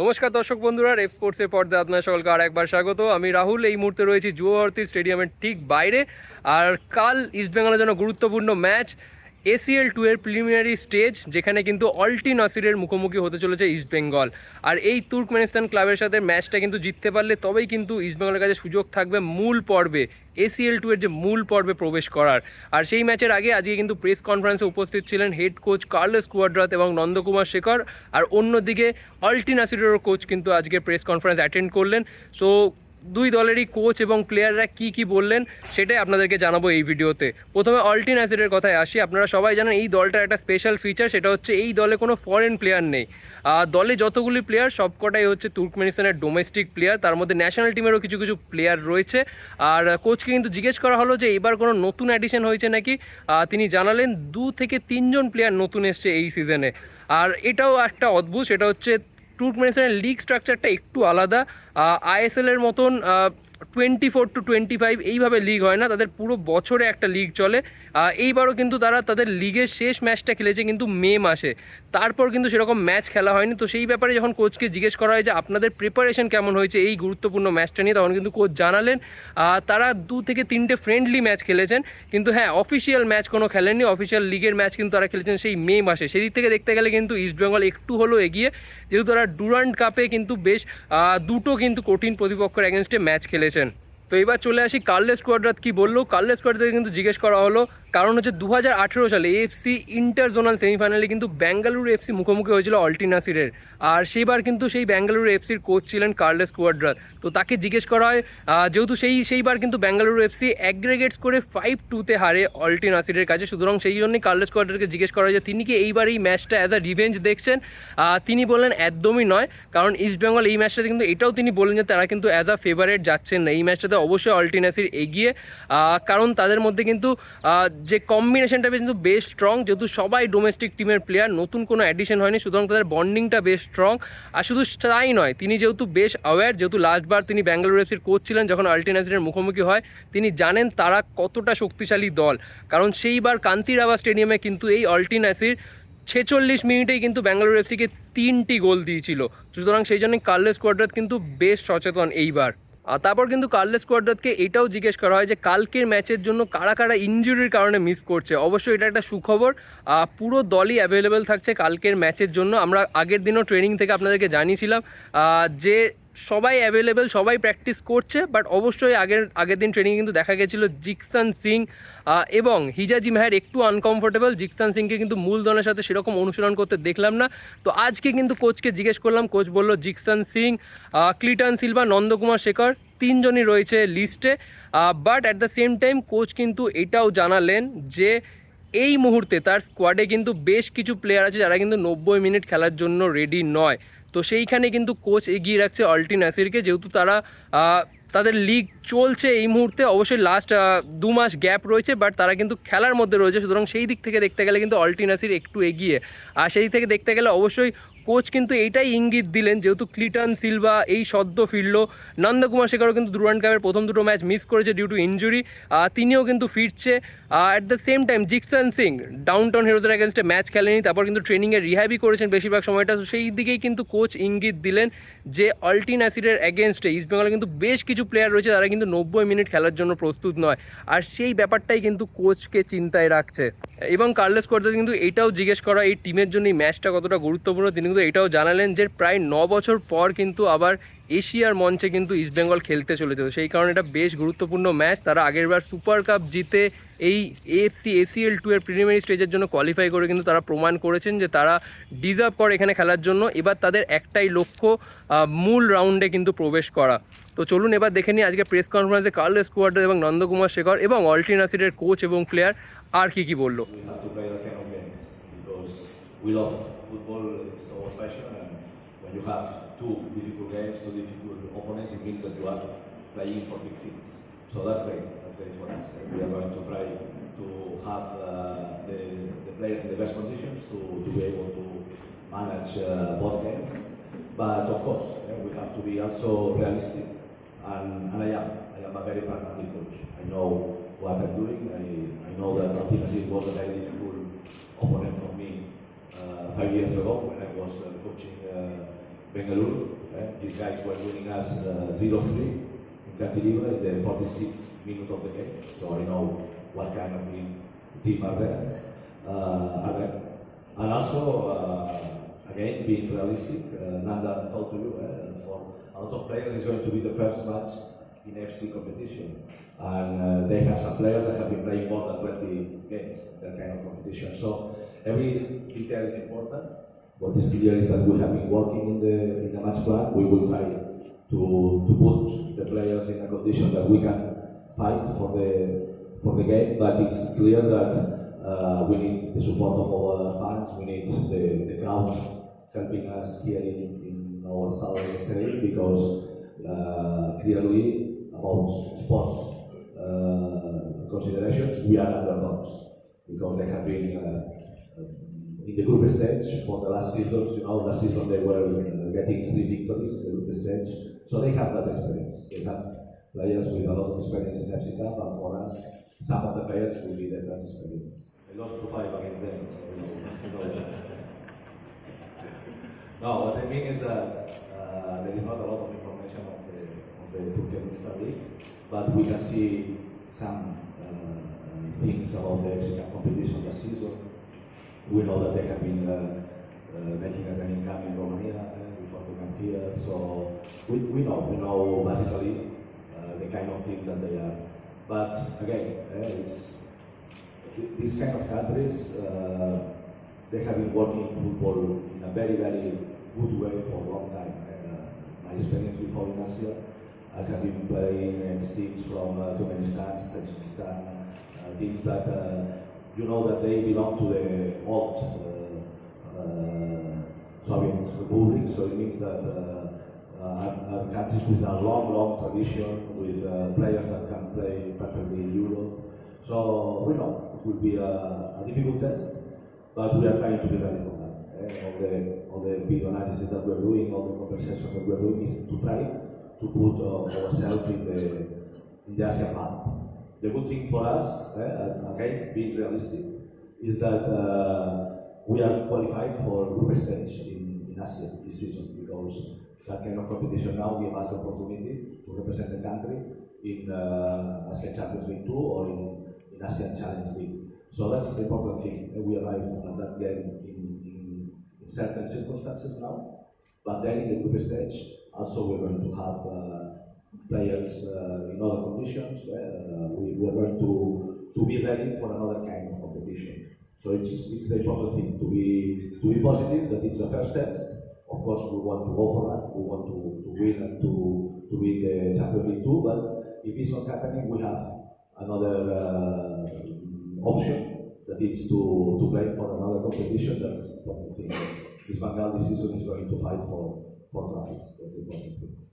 নমস্কার দর্শক বন্ধুরা রেপ স্পোর্টসের পর্দায় আপনার সকলকে আর একবার স্বাগত। আমি রাহুল, এই মুহূর্তে রয়েছি যুবভারতী স্টেডিয়ামের ঠিক বাইরে। আর কাল ইস্টবেঙ্গলের জন্য গুরুত্বপূর্ণ ম্যাচ এসিএল টু এর প্রিলিমিনারি স্টেজ যেখানে কিন্তু অল্টি নাসিরের মুখোমুখি হতে চলেছে ইস্টবেঙ্গল আর এই তুর্কমেনিস্তান ক্লাবের সাথে ম্যাচটা কিন্তু জিততে পারলে তবেই কিন্তু ইস্টবেঙ্গলের কাছে সুযোগ থাকবে মূল পর্বে এসিএল টু এর যে মূল পর্বে প্রবেশ করার। আর সেই ম্যাচের আগে আজকে কিন্তু প্রেস কনফারেন্সে উপস্থিত ছিলেন হেড কোচ কার্লোস কুয়াড্রাত এবং নন্দকুমার শেখর। আর অন্যদিকে অল্টি নাসিরেরও কোচ কিন্তু আজকে প্রেস কনফারেন্স অ্যাটেন্ড করলেন। সো দুই দলেরই কোচ এবং প্লেয়াররা কি কি বললেন, সেটাই আপনাদেরকে জানাব এই ভিডিওতে। প্রথমে অল্টিন অ্যাসিডের কথায় আসি। আপনারা সবাই জানেন এই দলটার একটা স্পেশাল ফিচার সেটা হচ্ছে এই দলে কোনো ফরেন প্লেয়ার নেই। দলে যতগুলি প্লেয়ার সবকটাই হচ্ছে তুর্কমেনিস্তানের ডোমেস্টিক প্লেয়ার তার মধ্যে ন্যাশনাল টিমেরও কিছু কিছু প্লেয়ার রয়েছে। আর কোচকে কিন্তু জিজ্ঞেস করা হলো যে, এবার কোনো নতুন অ্যাডিশন হয়েছে নাকি? তিনি জানালেন, দু থেকে তিনজন প্লেয়ার নতুন এসছে এই সিজনে আর এটাও একটা অদ্ভুত, সেটা হচ্ছে টুর্কমেনিস্তানের লিগ স্ট্রাকচারটা একটু আলাদা আইএসএলের মতন twenty four to twenty five এইভাবে লিগ হয় না, তাদের পুরো বছরে একটা লিগ চলে। এইবারও কিন্তু তারা তাদের লিগের শেষ ম্যাচটা খেলেছে কিন্তু মে মাসে। তারপর কিন্তু সেরকম ম্যাচ খেলা হয়নি। তো সেই ব্যাপারে যখন কোচকে জিজ্ঞেস করা হয় যে, আপনাদের প্রিপারেশন কেমন হয়েছে এই গুরুত্বপূর্ণ ম্যাচটা নিয়ে? তখন কিন্তু কোচ জানালেন তারা দু থেকে তিনটে ফ্রেন্ডলি ম্যাচ খেলেছেন। কিন্তু হ্যাঁ অফিসিয়াল ম্যাচ কোনো খেলেননি। অফিসিয়াল লিগের ম্যাচ কিন্তু তারা খেলেছেন সেই মে মাসে। সেই দিক থেকে দেখতে গেলে কিন্তু ইস্টবেঙ্গল একটু হলেও এগিয়ে। যেহেতু তারা ডুরান্ড কাপে কিন্তু বেশ দুটো কিন্তু কঠিন প্রতিপক্ষের অ্যাগেনস্টে ম্যাচ খেলেছেন তো এবার চলে আসি কার্লেস কোয়াড্রাত কি বলল? কার্লেস কোয়াড্রাতকে কিন্তু জিজ্ঞেস করা হলো কারণ হচ্ছে দু হাজার আঠেরো সালে এএফসি ইন্টার জোনাল সেমিফাইনালে কিন্তু বেঙ্গালুরু এফসি মুখোমুখি হয়েছিল অল্টিনাসিরের আর সেইবার কিন্তু সেই বেঙ্গালুরু এফসির কোচ ছিলেন কার্লেস কোয়াড্রাত তো তাকে জিজ্ঞেস করা হয় যেহেতু সেই, সেইবার কিন্তু বেঙ্গালুরু এফসি অ্যাগ্রেগেটস করে ফাইভ টুতে হারে অল্টিনাসিরের কাছে। সুতরাং সেই জন্যই কার্লেস কোয়াড্রাতকে জিজ্ঞেস করা হয় যে, তিনি কি এইবার এই ম্যাচটা অ্যাজ আ রিভেঞ্জ দেখছেন? তিনি বললেন, একদমই নয়। কারণ ইস্টবেঙ্গল এই ম্যাচটাতে কিন্তু এটাও তিনি বললেন যে, তারা কিন্তু অ্যাজ আ ফেভারেট যাচ্ছেন না। এই ম্যাচটাতে অবশ্যই অল্টিনাসির এগিয়ে। কারণ তাদের মধ্যে কিন্তু যে কম্বিনেশনটা কিন্তু বেশ স্ট্রং যেহেতু সবাই ডোমেস্টিক টিমের প্লেয়ার নতুন কোনো অ্যাডিশন হয়নি, সুতরাং তাদের বন্ডিংটা বেশ স্ট্রং আর শুধু তাই নয়, তিনি যেহেতু বেশ অ্যাওয়্যার যেহেতু লাস্টবার তিনি ব্যাঙ্গালোর এফসির কোচ ছিলেন, যখন অল্টিনাসিরের মুখোমুখি হয়, তিনি জানেন তারা কতটা শক্তিশালী দল। কারণ সেইবার কান্তিরাবা স্টেডিয়ামে কিন্তু এই অল্টিনাসির ছেচল্লিশ মিনিটেই কিন্তু ব্যাঙ্গালোর এফসিকে তিনটি গোল দিয়েছিল। সুতরাং সেই জন্যই কার্লেস কোয়াড্রাত কিন্তু বেশ সচেতন এইবার। তারপর কিন্তু কার্লে কোয়াড্রাতকে এটাও জিজ্ঞেস করা হয় যে কালকের ম্যাচের জন্য কারা কারা ইঞ্জুরির কারণে মিস করছে। অবশ্যই এটা একটা সুখবর। পুরো দলই অ্যাভেলেবেল থাকছে কালকের ম্যাচের জন্য। আমরা আগের দিনও ট্রেনিং থেকে আপনাদেরকে জানিয়েছিলাম যে সবাই অ্যাভেলেবেল সবাই প্র্যাকটিস করছে বাট অবশ্যই আগের আগের দিন ট্রেনিং কিন্তু দেখা গেছিল জিকসান সিং এবং হিজাজি মেহের একটু আনকমফোর্টেবল জিকসান সিংকে কিন্তু মূল দলের সাথে সেরকম অনুশীলন করতে দেখলাম না। তো আজকে কিন্তু কোচকে জিজ্ঞেস করলাম কোচ বলল, জিকসান সিং ক্লিটন সিলভা, নন্দকুমার শেখর, তিনজনই রয়েছে লিস্টে but at the same time coach কিন্তু এটাও জানালেন যে, এই মুহূর্তে তার স্কোয়াডে কিন্তু বেশ কিছু প্লেয়ার আছে যারা কিন্তু নব্বই মিনিট খেলার জন্য রেডি নয়। তো সেইখানে কিন্তু কোচ এগিয়ে রাখছে অল্টি নাসিরকে। যেহেতু তারা তাদের লিগ চলছে এই মুহূর্তে, অবশ্যই লাস্ট দু মাস গ্যাপ রয়েছে বাট তারা কিন্তু খেলার মধ্যে রয়েছে। সুতরাং সেই দিক থেকে দেখতে গেলে কিন্তু অল্টি নাসির একটু এগিয়ে। আর সেই থেকে দেখতে গেলে অবশ্যই কোচ কিন্তু এইটাই ইঙ্গিত দিলেন, যেহেতু ক্লিটন সিলভা এই সদ্য ফিরল। নন্দকুমার শেখরও কিন্তু ডুরান্ড কাপের প্রথম দুটো ম্যাচ মিস করেছে ডিউ টু ইঞ্জুরি তিনিও কিন্তু ফিরছে। At the same time Jeakson Singh downtown হিরোজের অ্যাগেনস্টে ম্যাচ খেলেনি, তারপর কিন্তু ট্রেনিংয়ে রিহ্যাবই করেছেন বেশিরভাগ সময়টা। তো সেই দিকেই কিন্তু কোচ ইঙ্গিত দিলেন যে অল্টিন অ্যাসিডের অ্যাগেনস্টে ইস্টবেঙ্গলে কিন্তু বেশ কিছু প্লেয়ার রয়েছে, তারা কিন্তু নব্বই মিনিট খেলার জন্য প্রস্তুত নয়। আর সেই ব্যাপারটাই কিন্তু কোচকে চিন্তায় রাখছে। এবং কার্লেস করতে কিন্তু এটাও জিজ্ঞেস করা, এই টিমের জন্য এই ম্যাচটা কতটা গুরুত্বপূর্ণ? তিনি কিন্তু এটাও জানালেন যে প্রায় ন বছর পর কিন্তু আবার এশিয়ার মঞ্চে কিন্তু ইস্টবেঙ্গল খেলতে চলেছে। সেই কারণে এটা বেশ গুরুত্বপূর্ণ ম্যাচ। তারা আগেরবার সুপার কাপ জিতে এই এএফসি, এসিএল টু এর প্রিলিমিনারি স্টেজের জন্য কোয়ালিফাই করে কিন্তু তারা প্রমাণ করেছেন যে তারা ডিজার্ভ করে এখানে খেলার জন্য। এবার তাদের একটাই লক্ষ্য মূল রাউন্ডে কিন্তু প্রবেশ করা। তো চলুন এবার দেখে নিই আজকে প্রেস কনফারেন্সে কার্লেস কোয়ার্ডার এবং নন্দকুমার শেখর এবং অল্টিনাসিডের কোচ এবং প্লেয়ার আর কি কি বলল। We love football, it's our passion, and when you have two difficult games, two difficult opponents, it means that you are playing for big things. So that's great, that's great for us. And we are going to try to have uh, the, the players in the best conditions to, to be able to manage uh, both games. But of course, eh, we have to be also realistic, and, and I am. I am a very pragmatic coach. I know what I'm doing. I, I know that Martinez was a very difficult opponent for me uh, five years ago when I was uh, coaching uh, Bengaluru. eh, these guys were winning us uh, 0-3 in Catiliva in the 46th minute of the game. So I know what kind of team, are there. Uh, are there. And also, uh, again, being realistic, uh, Nanda told to you, uh, for a lot of players, it's going to be the first match in FC competition. And uh, they have some players that have been playing more than 20 games, that kind of competition. So every detail is important. What is clear is that we have been working in the, in the match plan. We will try to, to put the players in a condition that we can fight for the, for the game, but it's clear that uh, we need the support of our fans, we need the, the crowd helping us here in, in our southern state because uh, clearly about sports uh, considerations, we are underdogs because they have been uh, uh, in the group stage for the last seasons. You know, last season they were uh, getting three victories in the group stage, so they have that experience. They have players with a lot of experience in FC Cup, and for us, some of the players will be the first experience. I lost to five against them, so you know, know. No, what I mean is that uh, there is not a lot of information of the, the Turkmenistan but we can see some uh, things about the FC Cup competition last season. We know that they have been uh, uh, making a training camp in Romania uh, before they come here, so we, we know, we know basically uh, the kind of team that they are. But again, uh, it's these kind of countries, uh, they have been working in football in a very, very good way for a long time. Uh, my experience before in Asia, I have been playing against teams from uh, Turkmenistan, Tajikistan, uh, teams that uh, you know that they belong to the old uh, uh, Soviet Republic, so it means that uh, uh, are, are countries with a long, long tradition, with uh, players that can play perfectly in Europe. So we know it will be a, a difficult test, but we are trying to be ready for that. Eh, all the all the video analysis that we're doing, all the conversations that we're doing is to try to put uh, ourselves in the in the Asian map. The good thing for us, eh, again being realistic, is that uh, we are qualified for group stage in, in Asia this season because that kind of competition now gives us the opportunity to represent the country in uh, Asian Champions League 2 or in, in Asian Challenge League. So that's the important thing. We arrive at that game in, in, in certain circumstances now, but then in the group stage, also we're going to have uh, players uh, in other conditions. Uh, we, we're going to, to be ready for another kind of competition. So it's, it's the important thing to be, to be positive that it's the first test. Of course, we want to go for that. We want to, to win and to, to win the Champions League too. But if it's not happening, we have another uh, option that is to, to play for another competition. That's the important thing. This Bengal this season is going to fight for, fotografia, por exemplo.